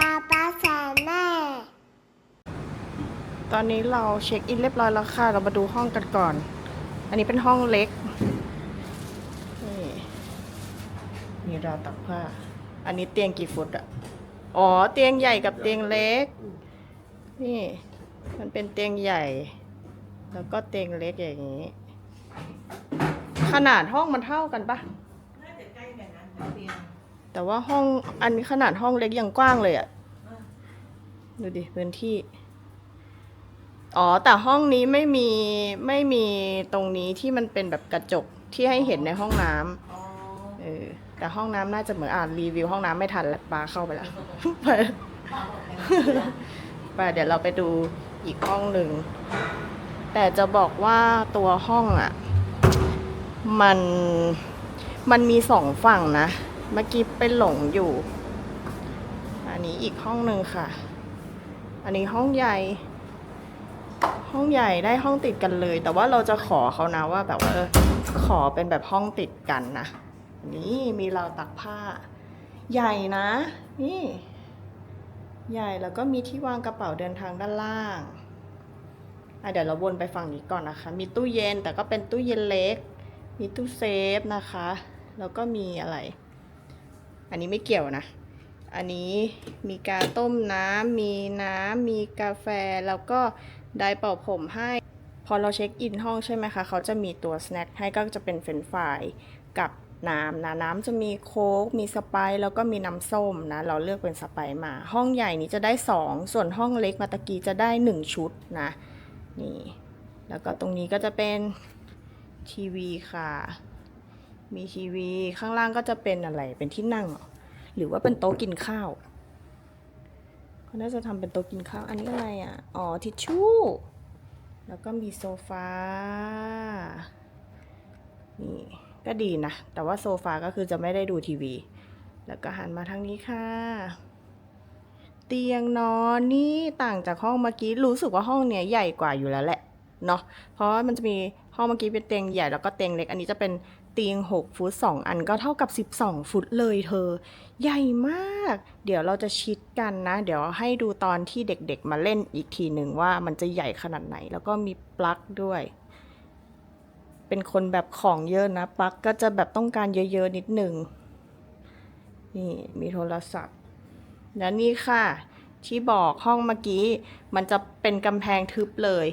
ป้าป้าแสนแม่ ตอนนี้เราเช็คอินเรียบร้อยแล้วค่ะ เรามาดูห้องกันก่อน อันนี้เป็นห้องเล็ก นี่มีราวตักผ้า อันนี้เตียงกี่ฟุตอะอ๋อ เตียงใหญ่กับเตียงเล็ก นี่ มันเป็นเตียงใหญ่ แล้วก็เตียงเล็กอย่างนี้ ขนาดห้องมันเท่ากันปะน่าจะใกล้กันนะแต่เตียง แต่ว่าห้องอันนี้ขนาดห้องเล็กยังกว้างเลยอะดูดิพื้นที่ อ๋อ แต่ห้องนี้ไม่มีไม่มีตรงนี้ที่มันเป็นแบบกระจกที่ให้เห็นในห้องน้ำอ๋อเออแต่ห้องน้ำน่าจะเหมือนอ่านรีวิวห้องน้ำไม่ทันแล้วปาเข้าไปแล้วไปไปเดี๋ยวเราไปดูอีกห้องหนึ่ง แต่จะบอกว่าตัวห้องอะ มันมันมีสองฝั่งนะ เมื่อกี้ไปหลงอยู่ อันนี้อีกห้องหนึ่งค่ะ อันนี้ห้องใหญ่ ห้องใหญ่ได้ห้องติดกันเลย แต่ว่าเราจะขอเขานะว่าแบบว่าเออขอเป็นแบบห้องติดกันนะ นี่มีราวตักผ้า ใหญ่นะ นี่ ใหญ่แล้วก็มีที่วางกระเป๋าเดินทางด้านล่างอะเดี๋ยวเราวนไปฝั่งนี้ก่อนนะคะ มีตู้เย็นแต่ก็เป็นตู้เย็นเล็ก มีตู้เซฟนะคะ แล้วก็มีอะไร อันนี้ไม่เกี่ยวนะ อันนี้มีการต้มน้ำมีน้ำมีกาแฟแล้วก็ไดร์เป่าผมให้ พอเราเช็คอินห้องใช่ไหมคะ เขาจะมีตัวสแน็คให้ก็จะเป็นเฟรนฟรายกับน้ำนะน้ำจะมีโค้กมีสไปซ์แล้วก็มีน้ำส้มนะ เราเลือกเป็นสไปซ์มา ห้องใหญ่นี้จะได้ 2 ส่วนห้องเล็กมาตะกี้จะได้ 1 ชุดนะนี่แล้วก็ตรงนี้ก็จะเป็นทีวีค่ะ มีทีวีข้างล่างก็จะเป็นอะไร เป็นที่นั่งหรอหรือว่าเป็นโต๊ะกินข้าวเขาน่าจะทำเป็นโต๊ะกินข้าว อันนี้อะไรอะ อ๋อ ทิชชู่ แล้วก็มีโซฟา นี่ ก็ดีนะ แต่ว่าโซฟาก็คือจะไม่ได้ดูทีวี แล้วก็หันมาทางนี้ค่ะ เตียงนอนนี่ต่างจากห้องเมื่อกี้ รู้สึกว่าห้องเนี้ยใหญ่กว่าอยู่แล้วแหละ เนาะเพราะว่ามันจะมี ห้องเมื่อกี้เป็นเตียงใหญ่แล้วก็เตียงเล็ก อันนี้จะเป็นเตียง 6 ฟุต 2 อันก็เท่ากับ 12 ฟุตเลยเธอ ใหญ่มาก เดี๋ยวเราจะชิดกันนะ เดี๋ยวให้ดูตอนที่เด็กๆมาเล่นอีกทีหนึ่งว่ามันจะใหญ่ขนาดไหน แล้วก็มีปลั๊กด้วย เป็นคนแบบของเยอะนะ ปลั๊กก็จะแบบต้องการเยอะๆนิดหนึ่งนี่มีโทรศัพท์ แล้วนี่ค่ะ ที่บอกห้องเมื่อกี้ มันจะเป็นกำแพงทึบเลย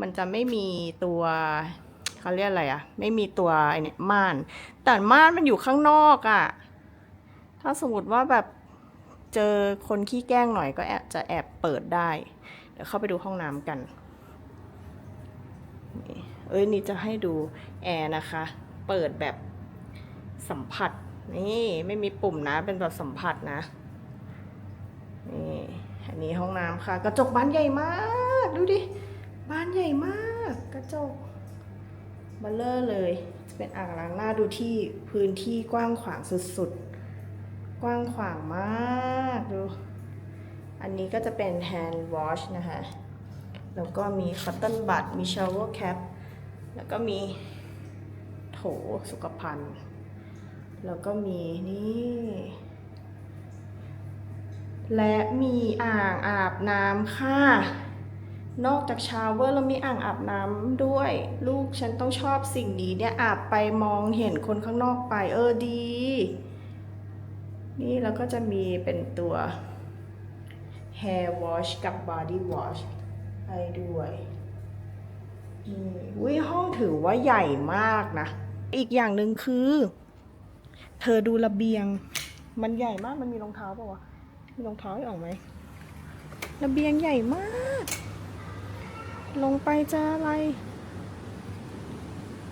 มันจะไม่มีตัว เขาเรียกอะไรอะไม่มีตัวไอเนี่ยม่าน แต่ม่านมันอยู่ข้างนอกอะถ้าสมมติว่าแบบเจอคนขี้แกล้งหน่อยก็แอบจะแอบเปิดได้ เดี๋ยวเข้าไปดูห้องน้ำกันเอ้ยนี่จะให้ดูแอร์นะคะ เปิดแบบสัมผัสนี่ไม่มีปุ่มนะเป็นแบบสัมผัสนะนี่อันนี้ห้องน้ำค่ะ กระจกบานใหญ่มาก ดูดิบานใหญ่มาก กระจก บัลเลอร์เลยจะเป็นอ่างล้างหน้าดูที่พื้นที่กว้างขวางสุดๆ กว้างขวางมากดู อันนี้ก็จะเป็น hand wash นะคะ แล้วก็มี cotton bud มี shower cap แล้วก็มีโถสุขภัณฑ์ แล้วก็มีนี่และมีอ่างอาบน้ำค่ะ นอกจากชาวเวอร์แล้วมีอ่างอาบน้ำด้วย ลูกฉันต้องชอบสิ่งนี้เนี่ยอาบไปมองเห็นคนข้างนอกไปเออดี นี่แล้วก็จะมีเป็นตัว hair wash กับ body wash ให้ด้วยนี่วิห้องถือว่าใหญ่มากนะ อีกอย่างหนึ่งคือ เธอดูระเบียง มันใหญ่มากมันมีรองเท้าเปล่าวะมีรองเท้าออกไหมระเบียงใหญ่มาก ลงไปจะอะไร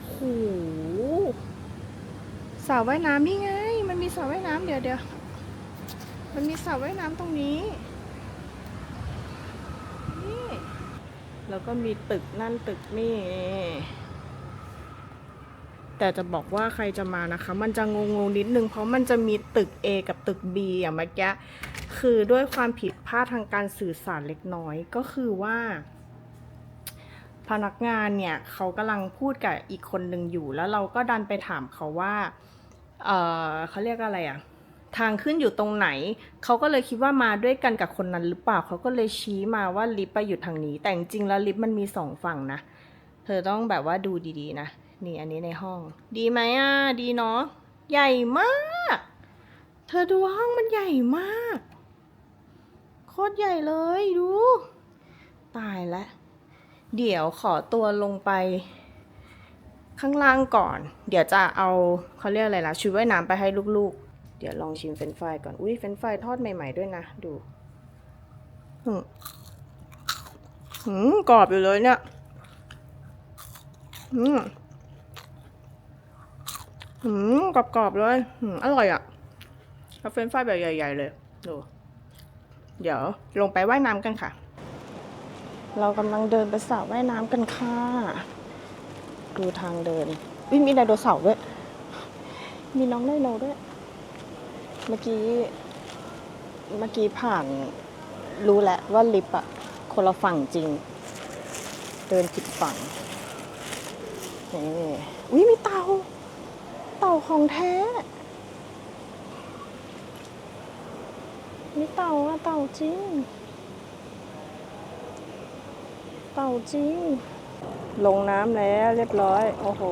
โหสระว่ายน้ำนี่ไง มันมีสระว่ายน้ำเดี๋ยวเดี๋ยวมันมีสระว่ายน้ำตรงนี้ นี่ แล้วก็มีตึกนั่นตึกนี่ แต่จะบอกว่าใครจะมานะคะ มันจะงงๆนิดนึง เพราะมันจะมีตึก A กับตึก B อย่างเมื่อกี้ คือด้วยความผิดพลาดทางการสื่อสารเล็กน้อย ก็คือว่า นักงานเนี่ยเขากำลังพูดกับอีกคนหนึ่งอยู่ แล้วเราก็ดันไปถามเขาว่าเออเขาเรียกอะไรอะทางขึ้นอยู่ตรงไหน เขาก็เลยคิดว่ามาด้วยกันกับคนนั้นหรือเปล่า เขาก็เลยชี้มาว่าลิฟต์ไปอยู่ทางนี้ แต่จริงๆแล้วลิฟต์มันมีสองฝั่งนะ เธอต้องแบบว่าดูดีๆนะ นี่อันนี้ในห้อง ดีไหมอะ ดีเนาะ ใหญ่มาก เธอดูห้องมันใหญ่มาก โคตรใหญ่เลยดู ตายแล้ว เดี๋ยวขอตัวลงไป ข้างล่างก่อน เดี๋ยวจะเอาเขาเรียกอะไรล่ะชุดว่ายน้ำไปให้ลูกๆ เดี๋ยวลองชิมเฟรนฟรายก่อน อุ้ยเฟรนฟรายทอดใหม่ ๆด้วยนะ ดูหืมกรอบอยู่เลยเนี่ยอืมหืมกรอบๆเลยหืมอร่อยอะเอาเฟรนฟรายแบบใหญ่ ๆ เลย ดู เดี๋ยวลงไปว่ายน้ำกันค่ะ เรากำลังเดินไปสระว่ายน้ำกันค่ะ ดูทางเดินวิมีไดโนเสาร์ด้วย มีน้องไดโนด้วย เมื่อกี้ เมื่อกี้ผ่านรู้แล้วว่าลิฟต์อะคนละฝั่งจริง เดินผิดฝั่งนี่อุ้ยมีเต่า เต่าของแท้ มีเต่าอะเต่าจริง เต่าจริง ลงน้ำแล้วเรียบร้อย โอ้โห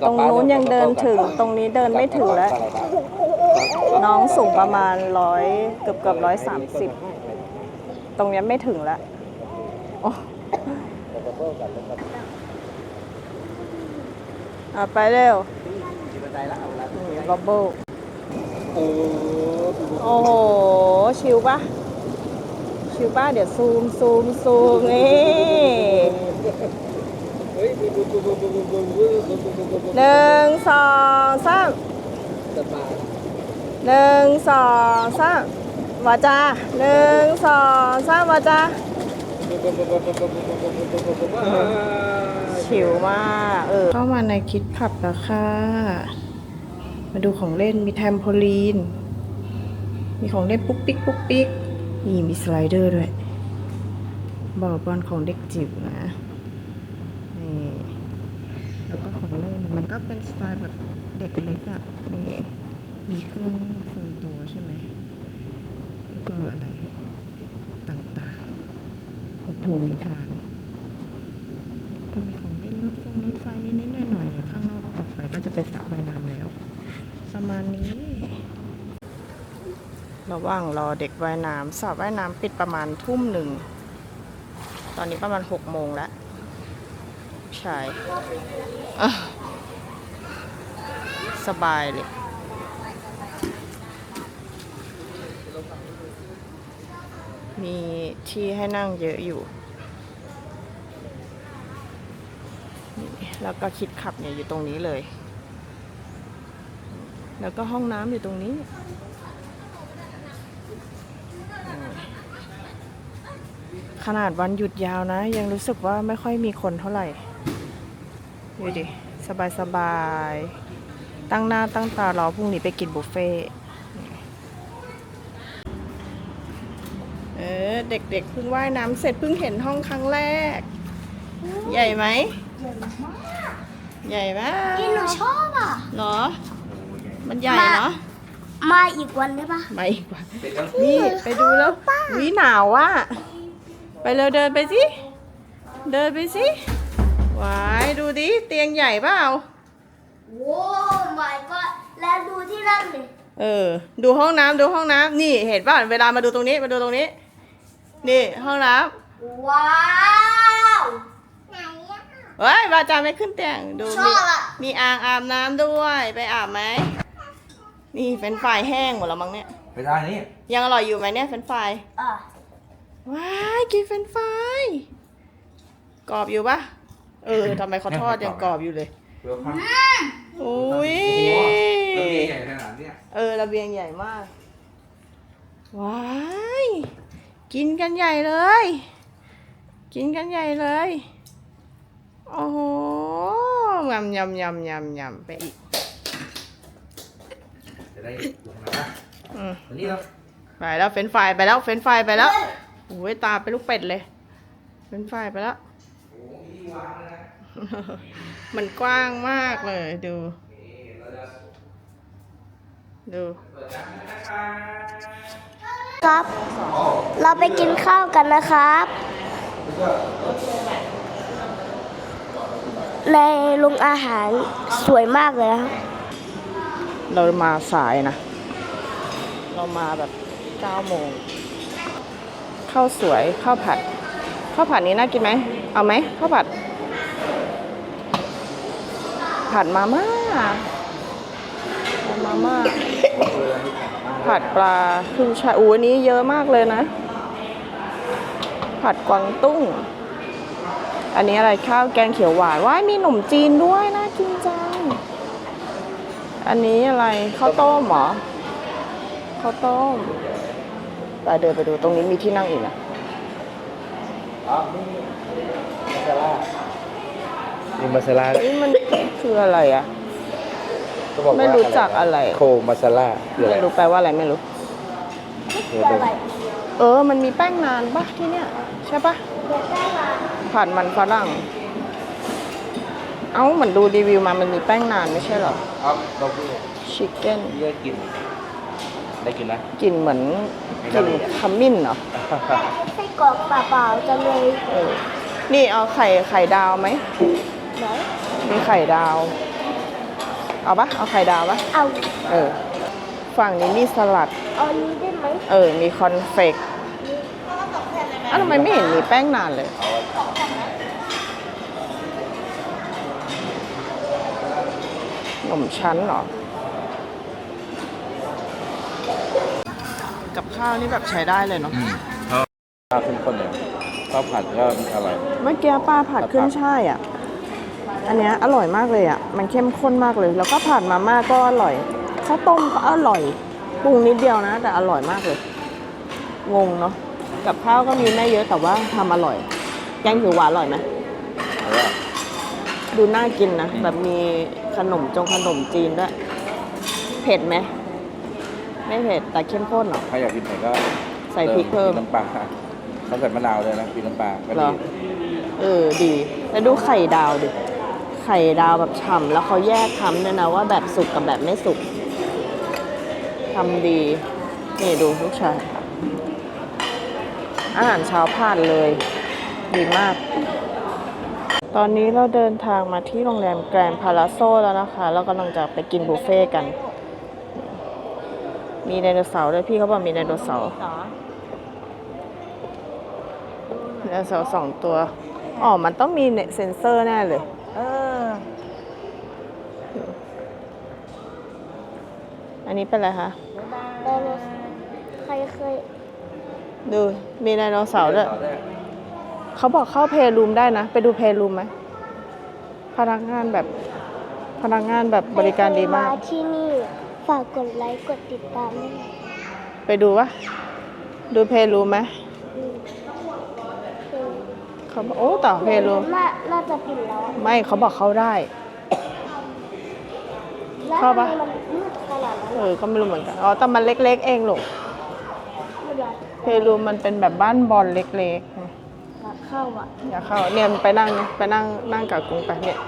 ตรงนู้นยังเดินถึง ตรงนี้เดินไม่ถึงแล้ว น้องสูงประมาณร้อยเกือบเกือบร้อยสามสิบ ตรงนี้ไม่ถึงแล้วโอ้อะไปเร็วบับเบิ้ลโอ้โห ชิวปะ ชิวปะเดี๋ยวซูมซูมซูมนี่หนึ่งสองสามหนึ่งสองสามวาจาหนึ่งสองสามวาจาชิวมากเออเข้ามาในคิดขับแล้วค่ะ มาดูของเล่นมีแทมโพลีน มีของเล่นปุ๊กปิ๊กปุ๊กปิ๊ก นี่มีสไลเดอร์ด้วยบอลบอลของเด็กจิ๋วนะ นี่ แล้วก็ของเล่น มันก็เป็นสไตล์แบบเด็กเล็กอะ่ะนี่ มีเครื่องทรงตัวใช่ไหมแล้วก็อะไรต่างๆของถูนิทานก็มีของเล่นรถฟงรถไฟนิดๆหน่อยๆเดี๋ยข้างนอกออกไปก็จะเป็นสระว่ายน้ำแล้ว ประมาณนี้ ระหว่างรอเด็กว่ายน้ำสระว่ายน้ำปิดประมาณทุ่มหนึ่ง ตอนนี้ประมาณหกโมงแล้ว ใช่สบายเลยมีที่ให้นั่งเยอะอยู่ แล้วก็คิดขับเนี่ยอยู่ตรงนี้เลย แล้วก็ห้องน้ำอยู่ตรงนี้อืม ขนาดวันหยุดยาวนะ ยังรู้สึกว่าไม่ค่อยมีคนเท่าไหร่ดูดิ สบายสบายๆตั้งหน้าตั้งตารอพรุ่งนี้ไปกินบุฟเฟ่ต์เออ เด็กๆเพิ่งว่ายน้ำเสร็จเพิ่งเห็นห้องครั้งแรก ใหญ่ไหม ใหญ่มากนี่หนูชอบอะเหรอมันใหญ่เนาะมาอีกวันได้ปะมาอีกว่านี่ ไปดูแล้ววิหนาวว่ะ ไปเร็วเดินไปสิ เดินไปสิวายดูดิ เตียงใหญ่เปล่าโว้ my god แล้วดูที่นั่นเลยเออ ดูห้องน้ำดูห้องน้ำนี่เห็นป่ะเวลามาดูตรงนี้มาดูตรงนี้ นี่ห้องน้ว้าวไหนอะำเฮ้ยบาจาไม่ขึ้นเตียงดูชมีอบอะมีอ่างอาบน้ำด้วยไปอาบไหมนี่เป็นไฟรายแห้งหมดแล้วมั้งเนี่ย ไปได้นี่ยังอร่อยอยู่ไหมเนี่ยเฟรนช์ฟราย อะ ว้ายกินเฟรนฟรายกรอบอยู่ปะเออทำไมเขาทอดยังกรอบอยู่เลยเพื่อความอุ้ยระเบียงใหญ่ขนาดเนี้ยเออระเบียงใหญ่มาก ว้าย กินกันใหญ่เลย กินกันใหญ่เลย โอ้โหยำยำยำยำยำไปอีก จะได้ลงมาได้อืมวันนี้เราไปแล้วเฟรนช์ฟรายไปแล้วเฟรนช์ฟรายไปแล้ว โอ้ยตาเป็นลูกเป็ดเลยเฟรนช์ฟรายไปแล้วโอ้โหมีวางเลยนะมันกว้างมากเลยดูนี่เราจะดูครับ เราไปกินข้าวกันนะครับ ในโรงอาหารสวยมากเลยครับ เรามาสายนะ เรามาแบบ9โมง ข้าวสวยข้าวผัดข้าวผัดนี้น่ากินไหมเอาไหมข้าวผัด ผัดมาม่าผัดมาม่าผัดปลาขึ้นช่าอู้อันนี้เยอะมากเลยนะ ผัดกวางตุ้ง อันนี้อะไรข้าวแกงเขียวหวานว้ายมีขนมจีนด้วยน่ากินจัง อันนี้อะไรข้าวต้มเหรอข้าวต้ม ไปเดินไปดูตรงนี้มีที่นั่งอีกนะนี่มาซาลานี่มันคืออะไรอะ ก็บอกว่าไม่รู้จักอะไร โคมาซาลาคืออะไรไม่รู้แปลว่าอะไรไม่รู้ เดี๋ยวดูเออ มันมีแป้งนานปะที่เนี่ย ใช่ปะผัดมันฝรั่ง เอ้าเหมือนดูรีวิวมามันมีแป้งนานไม่ใช่เหรอเอาเราพูดชิคเก้นพี่ก็กิน ได้กินนะกลิ่นเหมือนกลิ่นขมิ้นเหรอไส้กรอกเปล่าๆจะเลยเออนี่เอาไข่ไข่ดาวไหมไหนมีไข่ดาว เอาปะเอาไข่ดาวปะเอาเออ ฝั่งนี้มีสลัด เอานี้ได้ไหมเออ มีคอนเฟกอ้าวทำไมไม่เห็นมีแป้งนานเลย ขนมชั้นเหรอ กับข้าวนี่แบบใช้ได้เลยเนาะข้าวเข้มข้นเลยข้าวผัดก็อร่อย เมื่อกี้ป้าผัดขึ้นช่ายอะ อันเนี้ยอร่อยมากเลยอะ มันเข้มข้นมากเลย แล้วก็ผัดมาม่าก็อร่อย ข้าวต้มก็อร่อย ปรุงนิดเดียวนะ แต่อร่อยมากเลย งงเนาะ กับข้าวก็มีไม่เยอะแต่ว่าทำอร่อย แกงเขียวหวานอร่อยไหมแล้วก็ดูน่ากินนะแบบมีขนมจงขนมจีนด้วย เผ็ดไหม ไม่เผ็ดแต่เข้มข้นเหรอ ถ้าอยากกินเผ็ดก็ใส่พริกเพิ่ม น้ำปลาเขาใส่มะนาวเลยนะพริกน้ำปลาก็เหรดีอ เออดีแล้วดูไข่ดาวดิ ไข่ดาวแบบฉ่ำแล้วเขาแยกทำด้วยนะว่าแบบสุกกับแบบไม่สุกทำดี นี่ดูลูกชายอาหารเช้าผ่านเลย ดีมาก ตอนนี้เราเดินทางมาที่โรงแรมแกรนด์พาลาโซแล้วนะคะแล้วกำลังจะไปกินบุฟเฟ่ต์กัน มีไดโนเสาร์ด้วยพี่เขาบอกมีไดโนเสาร์ไดโนเสาร์สองตัว อ๋อ มันต้องมีเน็ตเซนเซอร์แน่เลย เออ อันนี้เป็นอะไรคะไดโนเสาร์ใครเคย ดูมีไดโนเสาร์ด้วยเขาบอกเข้าเพลย์รูมได้นะ ไปดูเพลย์รูมไหมพนักงานแบบพนักงานแบบบริการดีมากใครเคยที่นี่ ฝากกดไลค์กดติดตามด้วยนะไปดูวะดูเพลย์รูมไหมอืมคือเขาบอกโอ้ต่อเพลย์รูมน่าน่าจะปิดแล้วอะไม่เขาบอกเข้าได้ แล้วเข้าปะ ทำไมมันมืดขนาดนั้นเออก็ไม่รู้เหมือนกันอ๋อแต่มันเล็ก ๆ เองลูกไม่ได้เพลย์รูมมันเป็นแบบบ้านบอลเล็กๆ อยากเข้าอะ อยากเข้าเนี่ยไปนั่งไปนั่งนั่งกับกุ้งไปเนี่ย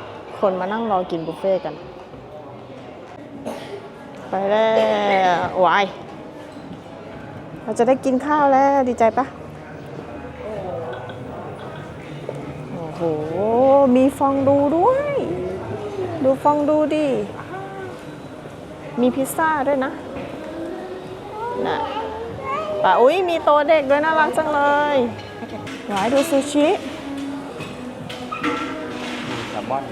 คนมานั่งรอกินบุฟเฟ่ต์กัน ไปแล้ววายเราจะได้กินข้าวแล้วดีใจปะโอ้โห มีฟองดูด้วย ดูฟองดูดิ มีพิซซ่าด้วยนะน่ะป่ะอุ้ยมีโตะเด็กด้วยน่ารักจังเลยหวายดูซูชิแซลมอน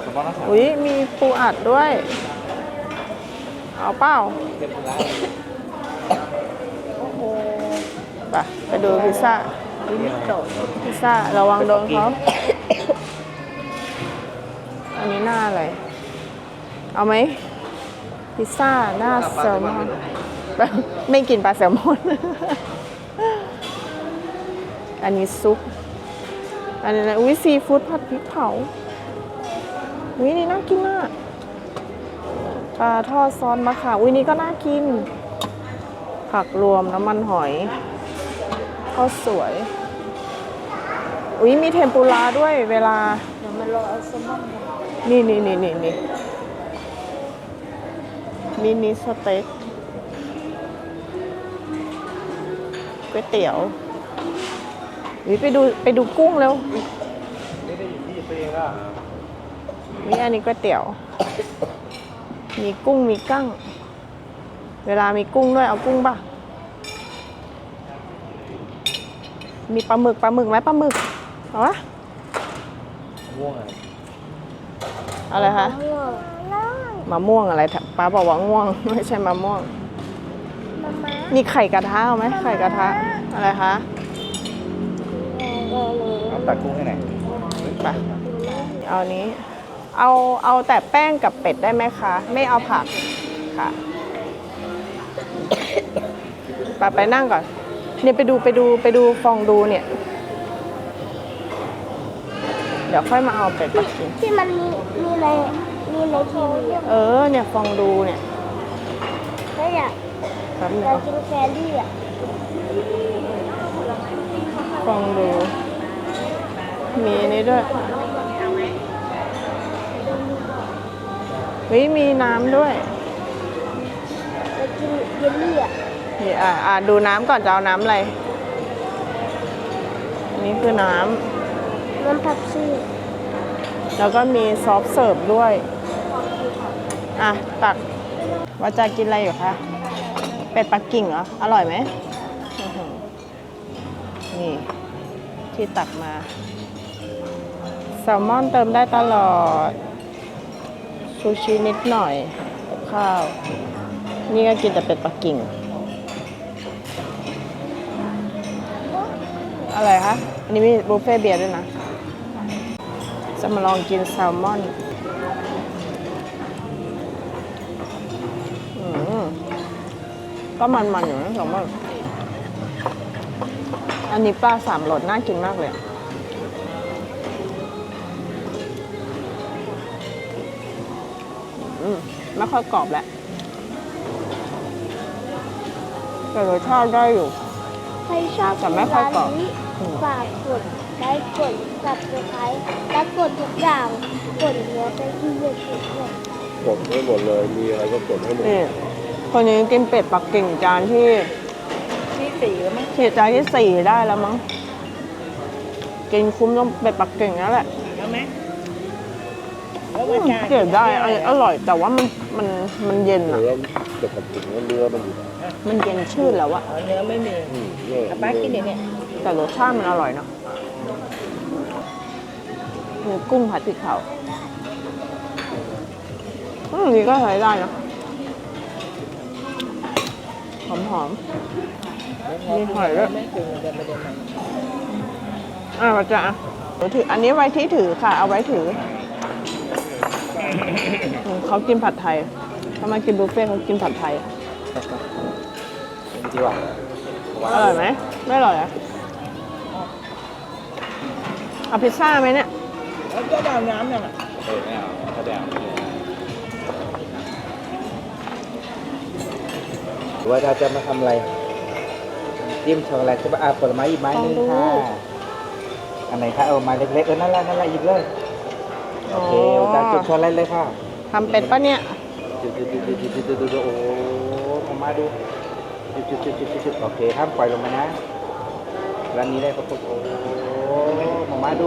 แซลมอนน้ำแข็งอุ้ยมีปูอัดด้วย เอาเปล่าบ้าไปไปดูพิซซ่าพิซซ่าระวังโดนเขาอันนี้หน้าอะไร เอาไหมพิซซ่าหน้าแซลมอน ไม่กินปลาแซลมอน อันนี้ซุป อันนี้นะอุ้ยซีฟู้ดผัดพริกเผาอุ้ยนี่น่ากินมาก ปลาทอดซอสมะขามอุ้ยนี่ก็น่ากิน ผักรวมน้ำมันหอยข้าวสวย อุ้ยมีเทมปุระด้วยเวลา เดี๋ยวมารอเอาแซลมอนกันนี่นี่นี่นี่นี่มินิสเต็กก๋วยเตี๋ยววิไปดูไปดูกุ้งแล้วนี่ได้อยู่ที่ตัวเองอะนี่อันนี้ก๋วยเตี๋ยว มีกุ้งมีกั้ง เวลามีกุ้งด้วยเอากุ้งป่ะ มีปลาหมึกปลาหมึกไหมปลาหมึกเอาวะง่วงอะอะไรคะมะม่วงอะไรป้าบอกว่าง่วง ไม่ใช่มะม่วงมาม่ามีไข่กระทะเอาไหมไข่กระทะอะไรคะเอาตักกุ้งให้หน่อยไปเอานี้ เอาเอาแต่แป้งกับเป็ดได้ไหมคะ ไม่เอาผักค่ะไปไปนั่งก่อน เนี่ยไปดูไปดูไปดูฟองดูเนี่ย เดี๋ยวค่อยมาเอาเป็ดปักกิ่งที่มันมีมีในมีในทีวีอะเออ เนี่ยฟองดูเนี่ยแล้วอยากแป๊บนึอยากงกินแครี่อะฟองดู มีอันนี้ด้วย เฮ้ยมีน้ำด้วยอยากกินเยลลี่อะนี่อะอะดูน้ำก่อนจะเอาน้ำอะไรอันนี้คือน้น้ำผักชีำแล้วก็มีซอฟต์เสิร์ฟด้วย อะ ตักว่าจะกินอะไรอยู่คะ เป็ดปักกิ่งเหรอ อร่อยไหมอื้อหือนี่ ที่ตักมา แซลมอนเติมได้ตลอด ซูชินิดหน่อยกับข้าว นี่ก็กินแต่เป็ดปักกิ่ง อะไรคะ อันนี้มีบุฟเฟ่ต์เบียร์ด้วยนะ จะมาลองกินแซลมอนก็มันๆอยู่นะแซลมอนอันนี้ปลาสามรสน่ากินมากเลย ไม่ค่อยกรอบแหละแต่รสชาติได้อยู่ ใครชอบแต่ไม่ค่อยกรอบ ร้านนี้อืมฝากกดไลค์กดสับสไครต์และกดทุกอย่างกดหัวใจที่เยอะที่สุดกดให้หมดเลย มีอะไรก็กดให้หมด นี่คนนี้กินเป็ดปักกิ่งจานที่ที่สี่แล้วมั้งที่จานที่สี่ได้แล้วมั้ง กินคุ้มต้องเป็ดปักกิ่งนั่นแหละ แล้วไหม เกลียดได้อันนี้อร่อยแต่ว่ามันมันมันเย็นเนื้อะอเดี๋ยวผมถึงว่าเนื้อมันอยู่มันเย็นชื่นแล้วอะเอาเนื้อไม่มีอืมเนี่ยเอาป้ากินเดี๋ยวเนี่ยแต่รสชาติมันอร่อยเนาะมีกุ้งผัดพริกเผาอืมนี่ก็ใช้ได้เนอะหอมหอมๆมีหอยด้วยไม่ถึงเดี๋ยวไม่ได้มาอ่าจะหนูถืออันนี้ไว้ที่ถือค่ะ เอาไว้ถืออืม เขากินผัดไทยเขามากินบุฟเฟ่ต์เขากินผัดไทยดีกว่าอร่อยไหมไม่อร่อยอะเอาพิซซ่าไหมเนี่ยแล้วก็ดาวน้ำยังอะเออไม่เอาถ้าแดงหรือว่าเราจะมาทำอะไรจิ้มช็อกโกแลตใช่ปะอะผลไม้หยิบไม้หนึงค่ะอันไหนคะเอาไม้เล็กๆเออนั่นแหละนั่นแหละหยิบเลย โอเคโอตาจุดชนเล่นเลยค่ะทำเป็นปะเนี่ยจุดจุดจุโอ้ทำมาดูจุดจุดจุดโอเคห้ามปล่อยลงมานะร้านนี้ได้ประตูโอ้มามาดู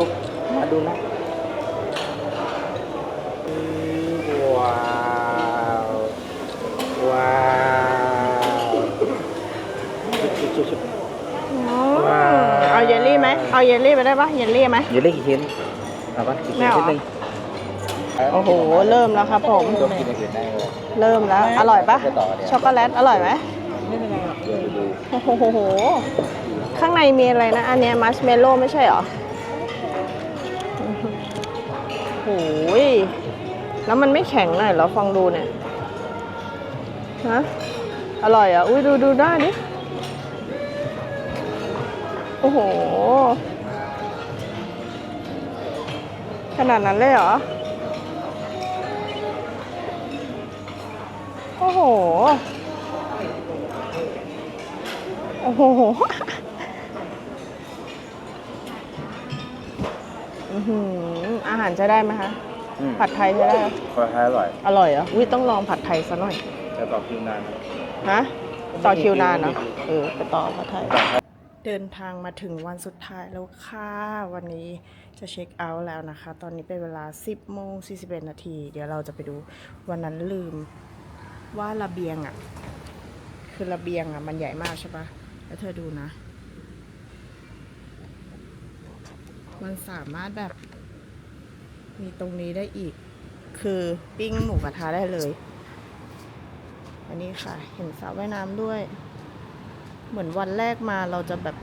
มาดูนะว้าวว้าวจุดจุดจุดเอาเยลลี่ไหมเอาเยลลี่ไปได้ปะเยลลี่ไหมเยลลี่กี่ชิ้นเอาปะกี่ชิ้นนิดนึง โอ้โห เริ่มแล้วครับผมยกกินอย่างอื่นได้เลยเริ่มแล้ว อร่อยปะช็อกโกแลตอร่อยไหมไม่เป็นไรหรอกเดี๋ยวดูโอ้โห ข้างในมีอะไรนะ อันเนี้มัชเมลโล่ไม่ใช่เหรอโอ้โหยแล้วมันไม่แข็งหน่อยเหรอฟองดูเนี่ยฮะอร่อยอะ อุ้ยดูดูได้ดิโอ้โห ขนาดนั้นเลยเหรอ ห โอ้โห อื้อหืออาหารใช้ได้ไหมคะ อืมผัดไทยใช้ได้ไหมคอท้ายอร่อยอร่อยเหรอวิต้องลองผัดไทยซะหน่อย แต่ต่อคิวนานนะ ฮะ ต่อคิวนานเนาะเออ ไปต่อพระไทย เดินทางมาถึงวันสุดท้ายแล้วค่ะ วันนี้จะเช็คเอาท์แล้วนะคะ ตอนนี้เป็นเวลา 10โมง41 นาที เดี๋ยวเราจะไปดูวันนั้นลืม ว่าระเบียงอะ่ะ คือระเบียงอะ่ะ มันใหญ่มากใช่ปะแล้วเธอดูนะ มันสามารถแบบ มีตรงนี้ได้อีก คือปิ้งหมูกระทะได้เลย อันนี้ค่ะ เห็นสระว่ายน้ำด้วย เหมือนวันแรกมาเราจะแบบ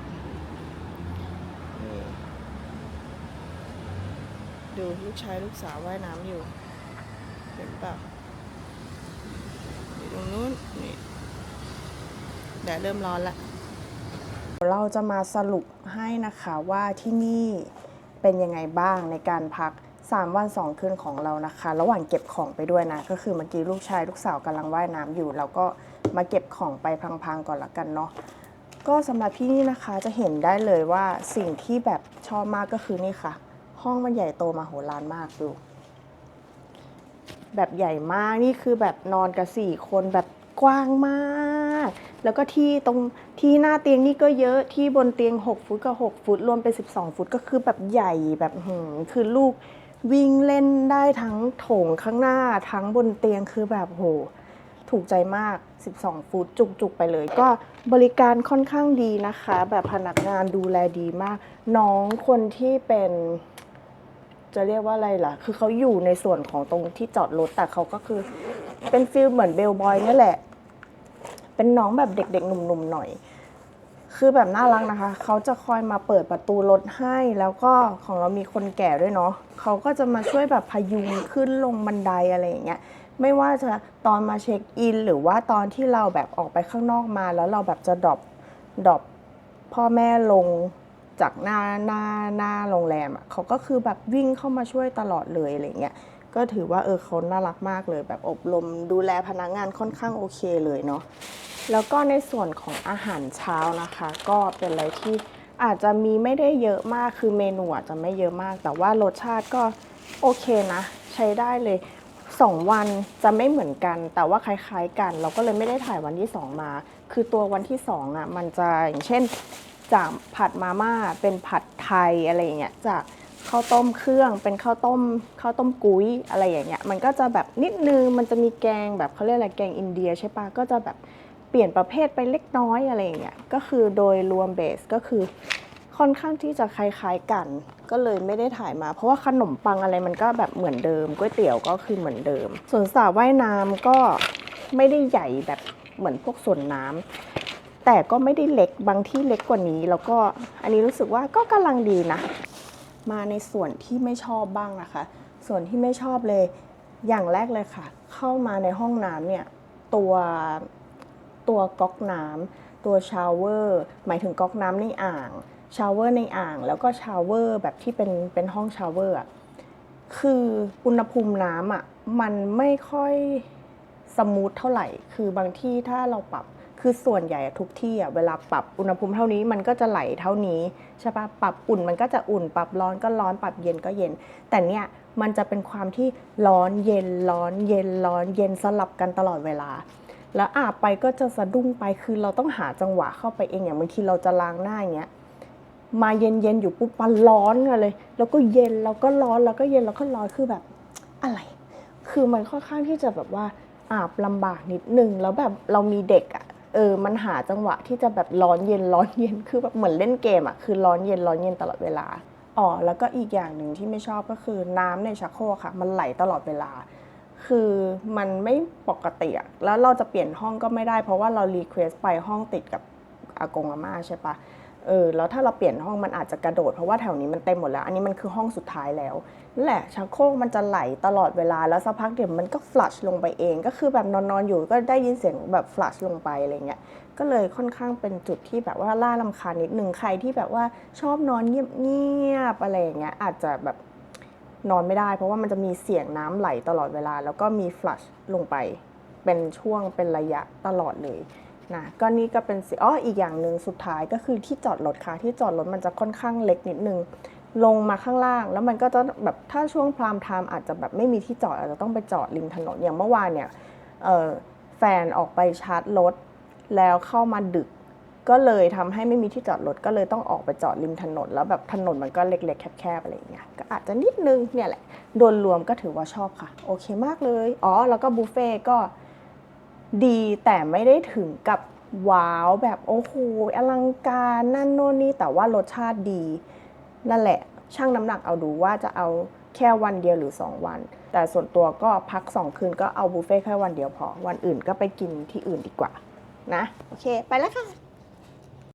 ดูลูกชายลูกสาวว่ายน้ำอยู่ เห็นปล่าอยู่ต รงนู้นนี่แดดเริ่มร้อนละเราจะมาสรุปให้นะคะว่าที่นี่เป็นยังไงบ้างในการพัก 3 วัน 2 คืนของเรานะคะ ระหว่างเก็บของไปด้วยนะ ก็คือเมื่อกี้ลูกชายลูกสาวกำลังว่ายน้ำอยู่ เราก็มาเก็บของไปพังๆก่อนละกันเนาะก็สำหรับที่นี่นะคะจะเห็นได้เลยว่าสิ่งที่แบบชอบมากก็คือนี่ค่ะ ห้องมันใหญ่โตมาโหฬารมากดู แบบใหญ่มากนี่คือแบบนอนกับสี่คนแบบกว้างมาก แล้วก็ที่ตรงที่หน้าเตียงนี่ก็เยอะที่บนเตียง 6 ฟุตกับ6ฟุตรวมเป็น 12 ฟุตก็คือแบบใหญ่แบบหืมคือลูกวิ่งเล่นได้ทั้งโถงข้างหน้าทั้งบนเตียงคือแบบโหถูกใจมาก 12 ฟุตจุกๆ ไปเลย ก็บริการค่อนข้างดีนะคะ แบบพนักงานดูแลดีมาก น้องคนที่เป็น จะเรียกว่าอะไรล่ะ คือเขาอยู่ในส่วนของตรงที่จอดรถแต่เขาก็คือเป็นฟิลเหมือนเบลบอยนี่แหละ เป็นน้องแบบเด็กๆ หนุ่มๆหน่อย คือแบบน่ารักนะคะ เขาจะคอยมาเปิดประตูรถให้แล้วก็ของเรามีคนแก่ด้วยเนาะเขาก็จะมาช่วยแบบพยุงขึ้นลงบันไดอะไรอย่างเงี้ยไม่ว่าจะตอนมาเช็คอิน หรือว่าตอนที่เราแบบออกไปข้างนอกมาแล้วเราแบบจะดรอปดรอปพ่อแม่ลง จากหน้าหน้าหน้าโรงแรมอะเขาก็คือแบบวิ่งเข้ามาช่วยตลอดเลยอะไรเงี้ยก็ถือว่าเออเขาน่ารักมากเลย แบบอบรมดูแลพนักงานค่อนข้างโอเคเลยเนาะแล้วก็ในส่วนของอาหารเช้านะคะ ก็เป็นอะไรที่อาจจะมีไม่ได้เยอะมากคือเมนูอาจจะไม่เยอะมาก แต่ว่ารสชาติก็โอเคนะ ใช้ได้เลย 2 วันจะไม่เหมือนกัน แต่ว่าคล้ายๆกัน เราก็เลยไม่ได้ถ่ายวันที่ 2 มา คือตัววันที่2อะมันจะอย่างเช่น จากผัดมาม่าเป็นผัดไทยอะไรอย่างเงี้ยจากข้าวต้มเครื่องเป็นข้าวต้มข้าวต้มกุ้ยอะไรอย่างเงี้ยมันก็จะแบบนิดนึงมันจะมีแกงแบบเขาเรียกอะไรแกงอินเดียใช่ปะก็จะแบบเปลี่ยนประเภทไปเล็กน้อยอะไรอย่างเงี้ยก็คือโดยรวมเบสก็คือค่อนข้างที่จะคล้ายๆกัน ก็เลยไม่ได้ถ่ายมา เพราะว่าขนมปังอะไรมันก็แบบเหมือนเดิมก๋วยเตี๋ยวก็คือเหมือนเดิม ส่วนสระว่ายน้ำก็ไม่ได้ใหญ่แบบเหมือนพวกส่วนน้ำ แต่ก็ไม่ได้เล็กบางที่เล็กกว่านี้ แล้วก็อันนี้รู้สึกว่าก็กำลังดีนะ มาในส่วนที่ไม่ชอบบ้างนะคะ ส่วนที่ไม่ชอบเลยอย่างแรกเลยค่ะ เข้ามาในห้องน้ำเนี่ยตัวตัวก๊อกน้ำตัวชาวเวอร์หมายถึงก๊อกน้ำในอ่างชาวเวอร์ในอ่าง แล้วก็ชาวเวอร์แบบที่เป็นเป็นห้องชาวเวอร์คืออุณหภูมิน้ำอะมันไม่ค่อยสมูทเท่าไหร่ คือบางที่ถ้าเราปรับ คือส่วนใหญ่ทุกที่อะเวลาปรับอุณหภูมิเท่านี้มันก็จะไหลเท่านี้ใช่ปะปรับอุ่นมันก็จะอุ่น ปรับร้อนก็ร้อนปรับเย็นก็เย็น แต่เนี่ยมันจะเป็นความที่ร้อนเย็นร้อนเย็นร้อนเย็นสลับกันตลอดเวลา แล้วอาบไปก็จะสะดุ้งไปคือเราต้องหาจังหวะเข้าไปเองอย่างบางทีเราจะล้างหน้าอย่างเงี้ยมาเย็นๆอยู่ปุ๊บมันร้อนเลย แล้วก็เย็นแล้วก็ร้อนแล้วก็เย็นแล้วก็ร้อนคือแบบอะไร คือมันค่อนข้างที่จะแบบว่าอาบลำบากนิดนึงแล้วแบบเรามีเด็กอะ่ะ เออมันหาจังหวะที่จะแบบร้อนเย็นร้อนเย็นคือแบบเหมือนเล่นเกมอะ่ะคือร้อนเย็นร้อนเย็นตลอดเวลาอ๋อแล้วก็อีกอย่างหนึ่งที่ไม่ชอบก็คือน้ำในชักโครกค่ะ มันไหลตลอดเวลา คือมันไม่ปกติอะแล้วเราจะเปลี่ยนห้องก็ไม่ได้ เพราะว่าเรารีเควสไปห้องติดกับอากงอาม่าใช่ปะเออแล้วถ้าเราเปลี่ยนห้องมันอาจจะกระโดดเพราะว่าแถวนี้มันเต็มหมดแล้ว อันนี้มันคือห้องสุดท้ายแล้ว แหละชักโครกมันจะไหลตลอดเวลาแล้วสักพักเดี๋ยวมันก็ฟลัชลงไปเอง ก็คือแบบนอนๆอยู่ก็ได้ยินเสียงแบบฟลัชลงไปอะไรเงี้ยก็เลยค่อนข้างเป็นจุดที่แบบว่าล่าลำคาญนิดหนึ่งใครที่แบบว่าชอบนอนเงียบๆอะไรอย่างเงี้ยอาจจะแบบนอนไม่ได้ เพราะว่ามันจะมีเสียงน้ำไหลตลอดเวลา แล้วก็มีฟลัชลงไป เป็นช่วงเป็นระยะตลอดเลยนะก็นี่ก็เป็นสิอ๋ออีกอย่างหนึ่งสุดท้ายก็คือที่จอดรถค่ะที่จอดรถมันจะค่อนข้างเล็กนิดนึง ลงมาข้างล่าง แล้วมันก็จะแบบถ้าช่วงพรามไทม์อาจจะแบบไม่มีที่จอดอาจจะต้องไปจอดริมถนนอย่างเมื่อวานเนี่ยแฟนออกไปชาร์จรถแล้วเข้ามาดึก ก็เลยทำให้ไม่มีที่จอดรถก็เลยต้องออกไปจอดริมถนน แล้วแบบถนนมันก็เล็กๆแคบๆอะไรอย่างเงี้ยก็อาจจะนิดนึงเนี่ยแหละโดยรวมก็ถือว่าชอบค่ะ โอเคมากเลยอ๋อแล้วก็บุฟเฟ่ก็ดีแต่ไม่ได้ถึงกับว้าวแบบโอ้โหอลังการนั่นโน่นนี่แต่ว่ารสชาติดี นั่นแหละช่างน้ำหนักเอาดูว่าจะเอาแค่วันเดียวหรือ 2 วัน แต่ส่วนตัวก็พัก 2 คืนก็เอาบุฟเฟ่แค่วันเดียวพอ วันอื่นก็ไปกินที่อื่นดีกว่านะ โอเค ไปแล้วค่ะ